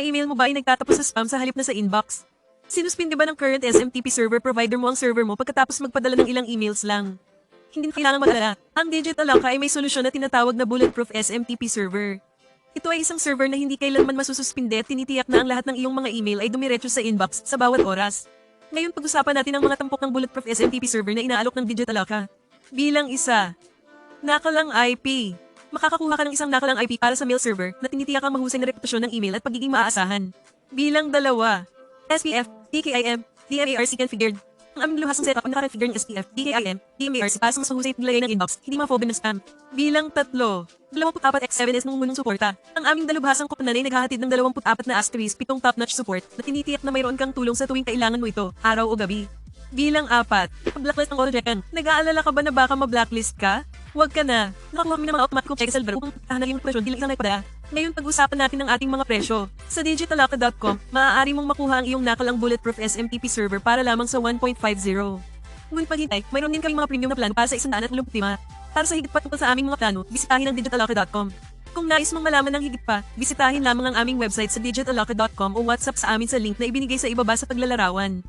mga email mo ba ay nagtatapos sa spam sa halip na sa inbox? Sinuspindi ba ng current SMTP server provider mo ang server mo pagkatapos magpadala ng ilang emails lang? Hindi na kailangan mag-alala. Ang Digital Locker ay may solusyon na tinatawag na Bulletproof SMTP server. Ito ay isang server na hindi kailanman masususpinde at tinitiyak na ang lahat ng iyong mga email ay dumiretso sa inbox sa bawat oras. Ngayon pag-usapan natin ang mga tampok ng Bulletproof SMTP server na inaalok ng Digital Locker. Bilang isa, nakalang IP. Makakakuha ka ng isang nakalang IP para sa mail server na tinitiyak ang mahusay na reputasyon ng email at pagiging maaasahan. Bilang dalawa, SPF, DKIM, DMARC configured. Ang aming luhasang setup ang naka-configure ng SPF, DKIM, DMARC pasang sa husay paglagay ng inbox, hindi ma-phobe ng spam. Bilang tatlo, 24x7S ng munong suporta. Ang aming dalubhasang kopnan ay naghahatid ng 24 na asterisk, pitong top-notch support na tinitiyak na mayroon kang tulong sa tuwing kailangan mo ito, araw o gabi. Bilang apat, blacklist ng auto-check Nag-aalala ka ba na baka ma-blacklist ka? Huwag ka na. Nakakuha kami ng mga automatic check sa upang tahanan yung presyon bilang isang. Ngayon pag-usapan natin ang ating mga presyo. Sa digitalocker.com, maaari mong makuha ang iyong nakalang bulletproof SMTP server para lamang sa 1.50. Ngunit paghintay, mayroon din kaming mga premium na plano para sa 185. Para sa higit pa tungkol sa aming mga plano, bisitahin ang digitalocker.com. Kung nais mong malaman ng higit pa, bisitahin lamang ang aming website sa digitalocker.com o WhatsApp sa amin sa link na ibinigay sa ibaba sa paglalarawan.